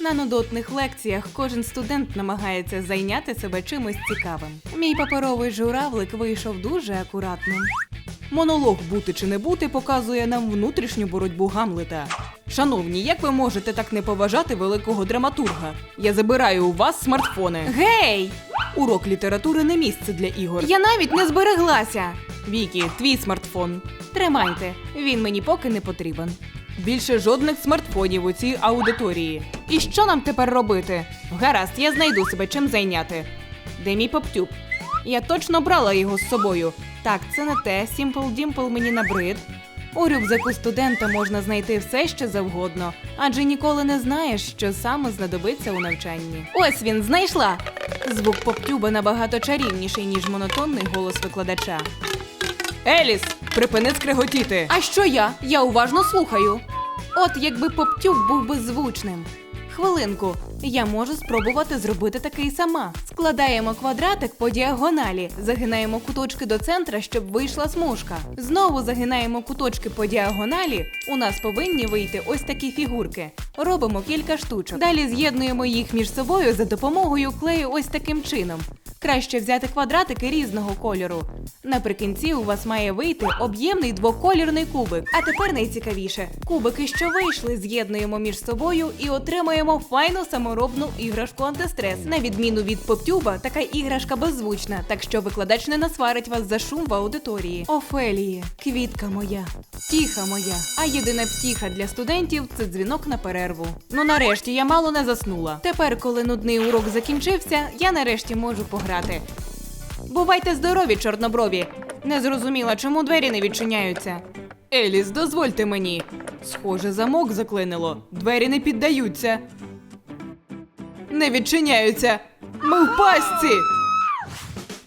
На нудотних лекціях кожен студент намагається зайняти себе чимось цікавим. Мій паперовий журавлик вийшов дуже акуратним. Монолог бути чи не бути показує нам внутрішню боротьбу Гамлета. Шановні, як ви можете так не поважати великого драматурга? Я забираю у вас смартфони. Гей! Урок літератури не місце для ігор. Я навіть не збереглася. Вікі, твій смартфон. Тримайте, він мені поки не потрібен. Більше жодних смартфонів у цій аудиторії. І що нам тепер робити? Гаразд, я знайду себе чим зайняти. Де мій поптюб? Я точно брала його з собою. Так, це не те, Simple Dimple мені набрид. У рюкзаку студента можна знайти все, що завгодно, адже ніколи не знаєш, що саме знадобиться у навчанні. Ось він знайшла. Звук поптюба набагато чарівніший, ніж монотонний голос викладача. Еліс, припини скреготіти. А що я? Я уважно слухаю. От якби поптюб був беззвучним. Хвилинку, я можу спробувати зробити такий сама. Складаємо квадратик по діагоналі, загинаємо куточки до центра, щоб вийшла смужка. Знову загинаємо куточки по діагоналі. У нас повинні вийти ось такі фігурки. Робимо кілька штучок. Далі з'єднуємо їх між собою за допомогою клею ось таким чином. Краще взяти квадратики різного кольору. Наприкінці у вас має вийти об'ємний двоколірний кубик. А тепер найцікавіше: кубики, що вийшли, з'єднуємо між собою і отримаємо файну саморобну іграшку антистрес. На відміну від поптюба, така іграшка беззвучна, так що викладач не насварить вас за шум в аудиторії. Офелії, квітка моя, втіха моя. А єдина втіха для студентів це дзвінок на перерву. Ну нарешті я мало не заснула. Тепер, коли нудний урок закінчився, я нарешті можу пограти. Бувайте здорові, чорноброві. Не зрозуміла, чому двері не відчиняються. Еліс, дозвольте мені. Схоже, замок заклинило. Двері не піддаються. Не відчиняються. Ми в пастці.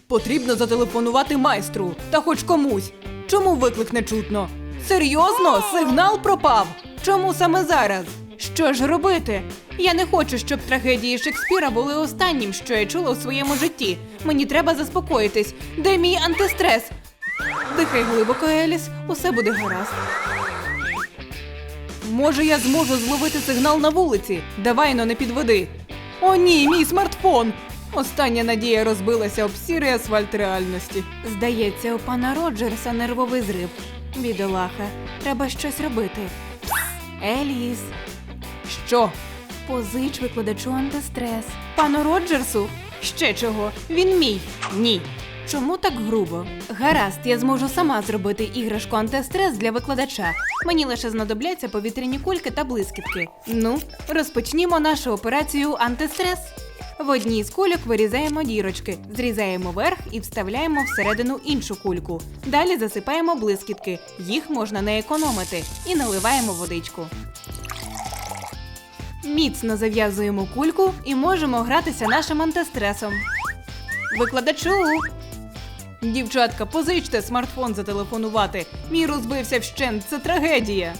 Потрібно зателефонувати майстру та хоч комусь. Чому виклик не чутно? Серйозно, сигнал пропав. Чому саме зараз? Що ж робити? Я не хочу, щоб трагедії Шекспіра були останнім, що я чула у своєму житті. Мені треба заспокоїтись. Де мій антистрес? Дихай глибоко, Еліс, усе буде гаразд. Може, я зможу зловити сигнал на вулиці. Давай но не підведи. О, ні, мій смартфон. Остання надія розбилася об сірий асфальт реальності. Здається, у пана Роджерса нервовий зрив. Бідолаха, треба щось робити. Еліс. Що? Позич викладачу антистрес. Пану Роджерсу? Ще чого? Він мій. Ні. Чому так грубо? Гаразд, я зможу сама зробити іграшку антистрес для викладача. Мені лише знадобляться повітряні кульки та блискітки. Ну, розпочнімо нашу операцію антистрес. В одній з кульок вирізаємо дірочки, зрізаємо верх і вставляємо всередину іншу кульку. Далі засипаємо блискітки, їх можна не економити, і наливаємо водичку. Міцно зав'язуємо кульку і можемо гратися нашим антистресом. Викладачу. Дівчатка, позичте смартфон зателефонувати. Мій розбився вщент, це трагедія.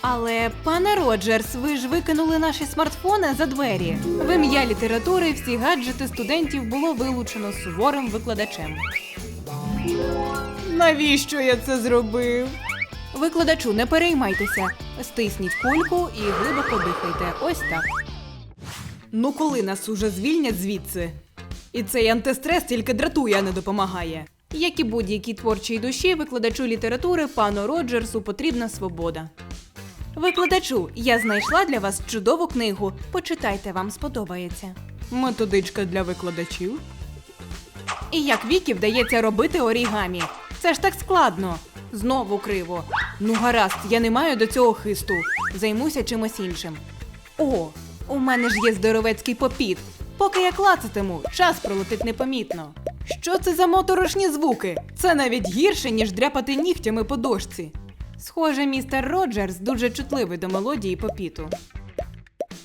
Але, пане Роджерс, ви ж викинули наші смартфони за двері. В ім'я літератури всі гаджети студентів було вилучено суворим викладачем. Навіщо я це зробив? Викладачу, не переймайтеся. Стисніть кульку і глибоко дихайте. Ось так. Ну, коли нас уже звільнять звідси? І цей антистрес тільки дратує, а не допомагає. Як і будь-якій творчій душі, викладачу літератури пану Роджерсу потрібна свобода. Викладачу, я знайшла для вас чудову книгу. Почитайте, вам сподобається. Методичка для викладачів. І як Вікі вдається робити орігамі. Це ж так складно. Знову криво. Ну гаразд, я не маю до цього хисту. Займуся чимось іншим. О, у мене ж є здоровецький попіт. Поки я клацатиму, час пролетить непомітно. Що це за моторошні звуки? Це навіть гірше, ніж дряпати нігтями по дошці. Схоже, містер Роджерс дуже чутливий до мелодії попіту.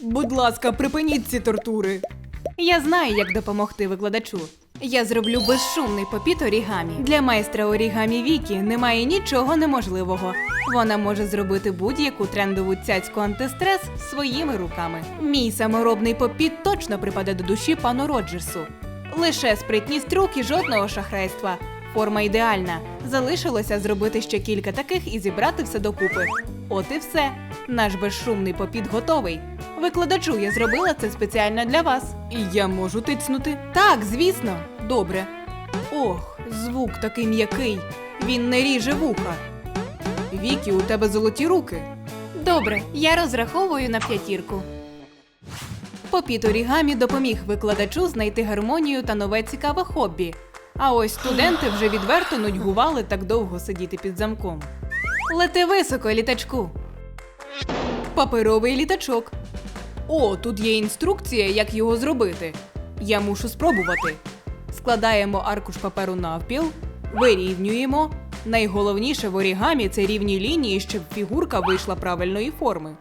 Будь ласка, припиніть ці тортури. Я знаю, як допомогти викладачу. Я зроблю безшумний попіт орігамі. Для майстра орігамі Вікі немає нічого неможливого. Вона може зробити будь-яку трендову цяцьку антистрес своїми руками. Мій саморобний попіт точно припаде до душі пану Роджерсу. Лише спритність рук і жодного шахрайства. Форма ідеальна. Залишилося зробити ще кілька таких і зібрати все докупи. От і все. Наш безшумний попіт готовий. Викладачу, я зробила це спеціально для вас. І я можу тицнути? Так, звісно. Добре. Ох, звук такий м'який. Він не ріже вуха. Вікі, у тебе золоті руки. Добре, я розраховую на п'ятірку. Попіт орігамі допоміг викладачу знайти гармонію та нове цікаве хобі. А ось студенти вже відверто нудьгували так довго сидіти під замком. Лети високо, літачку. Паперовий літачок. О, тут є інструкція, як його зробити. Я мушу спробувати. Складаємо аркуш паперу навпіл, вирівнюємо. Найголовніше в орігамі це рівні лінії, щоб фігурка вийшла правильної форми.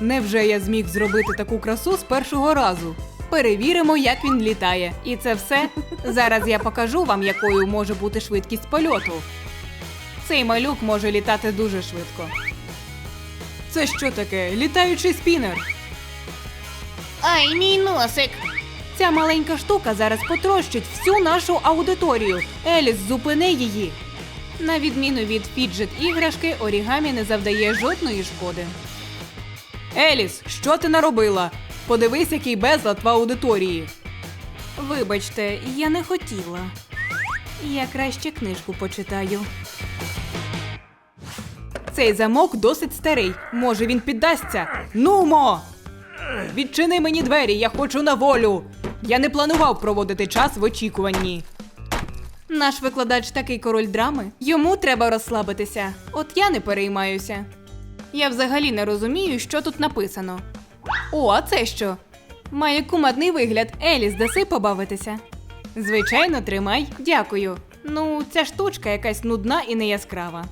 Невже я зміг зробити таку красу з першого разу? Перевіримо, як він літає. І це все. Зараз я покажу вам, якою може бути швидкість польоту. Цей малюк може літати дуже швидко. Це що таке? Літаючий спінер. Ай, мій носик. Ця маленька штука зараз потрощить всю нашу аудиторію. Еліс, зупини її. На відміну від фіджет іграшки, орігамі не завдає жодної шкоди. Еліс, що ти наробила? Подивись, який безлад в аудиторії. Вибачте, я не хотіла. Я краще книжку почитаю. Цей замок досить старий. Може, він піддасться. Нумо! Відчини мені двері, я хочу на волю. Я не планував проводити час в очікуванні. Наш викладач такий король драми. Йому треба розслабитися. От я не переймаюся. Я взагалі не розумію, що тут написано. О, а це що? Має кумадний вигляд. Еліс, даси побавитися. Звичайно, тримай. Дякую. Ну, ця штучка якась нудна і не яскрава.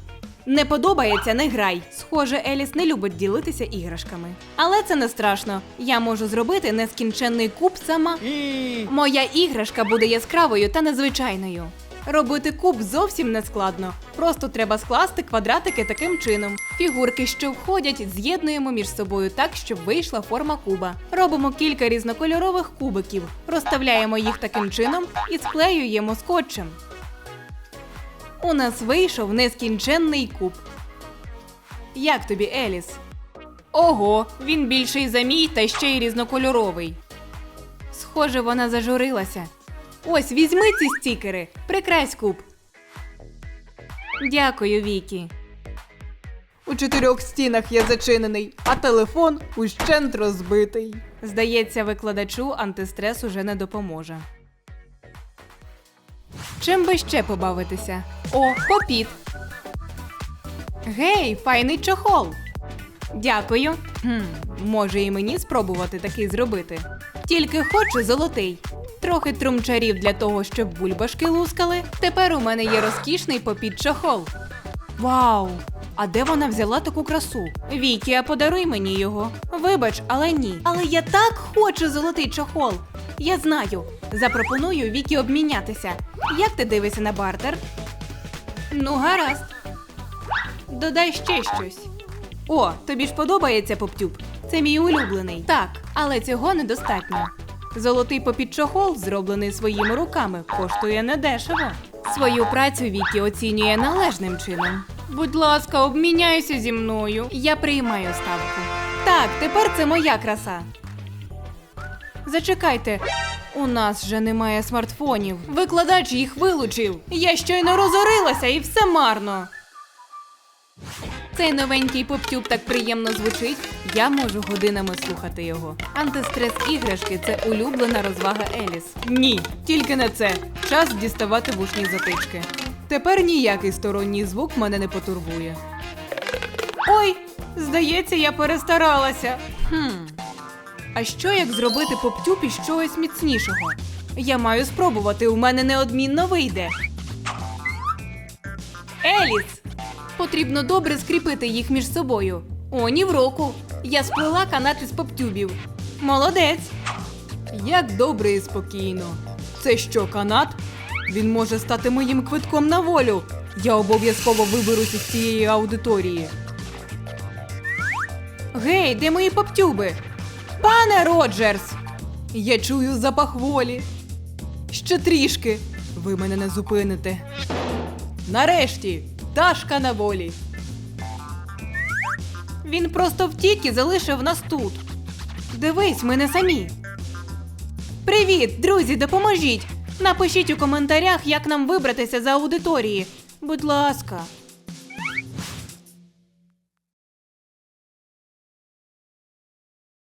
Не подобається, не грай. Схоже, Еліс не любить ділитися іграшками. Але це не страшно. Я можу зробити нескінченний куб сама. Моя іграшка буде яскравою та незвичайною. Робити куб зовсім не складно. Просто треба скласти квадратики таким чином. Фігурки, що входять, з'єднуємо між собою так, щоб вийшла форма куба. Робимо кілька різнокольорових кубиків, розставляємо їх таким чином і склеюємо скотчем. У нас вийшов нескінченний куб. Як тобі, Еліс? Ого, він більший за мій та ще й різнокольоровий. Схоже, вона зажурилася. Ось візьми ці стікери, прикрась куб. Дякую, Вікі. У чотирьох стінах я зачинений, а телефон ущент розбитий. Здається, викладачу антистрес уже не допоможе. Чим би ще побавитися? О, попіт. Гей, файний чохол. Дякую. Хм, може і мені спробувати такий зробити. Тільки хочу золотий. Трохи трумчарів для того, щоб бульбашки лускали. Тепер у мене є розкішний попіт чохол. Вау! А де вона взяла таку красу? Вікі, а подаруй мені його. Вибач, але ні. Але я так хочу золотий чохол. Я знаю. Запропоную Вікі обмінятися. Як ти дивишся на бартер? Ну, гаразд. Додай ще щось. О, тобі ж подобається поптюб? Це мій улюблений. Так, але цього недостатньо. Золотий попідчохол, зроблений своїми руками, коштує недешево. Свою працю Вікі оцінює належним чином. Будь ласка, обміняйся зі мною. Я приймаю ставку. Так, тепер це моя краса. Зачекайте, у нас же немає смартфонів. Викладач їх вилучив. Я щойно розорилася і все марно. Цей новенький поптюб так приємно звучить. Я можу годинами слухати його. Антистрес іграшки це улюблена розвага Еліс. Ні, тільки не це. Час діставати вушні затички. Тепер ніякий сторонній звук мене не потурбує. Ой, здається, я перестаралася. Хм. А що як зробити поптюб із чогось міцнішого? Я маю спробувати, у мене неодмінно вийде. Еліс! Потрібно добре скріпити їх між собою. О, ні в року. Я сплела канат із поптюбів. Молодець. Як добре і спокійно. Це що, канат? Він може стати моїм квитком на волю. Я обов'язково виберусь із цієї аудиторії. Гей, де мої поптюби? Пане Роджерс! Я чую запах волі. Ще трішки. Ви мене не зупините. Нарешті, пташка на волі. Він просто втік і залишив нас тут. Дивись, ми не самі. Привіт, друзі, допоможіть! Напишіть у коментарях, як нам вибратися з аудиторії. Будь ласка.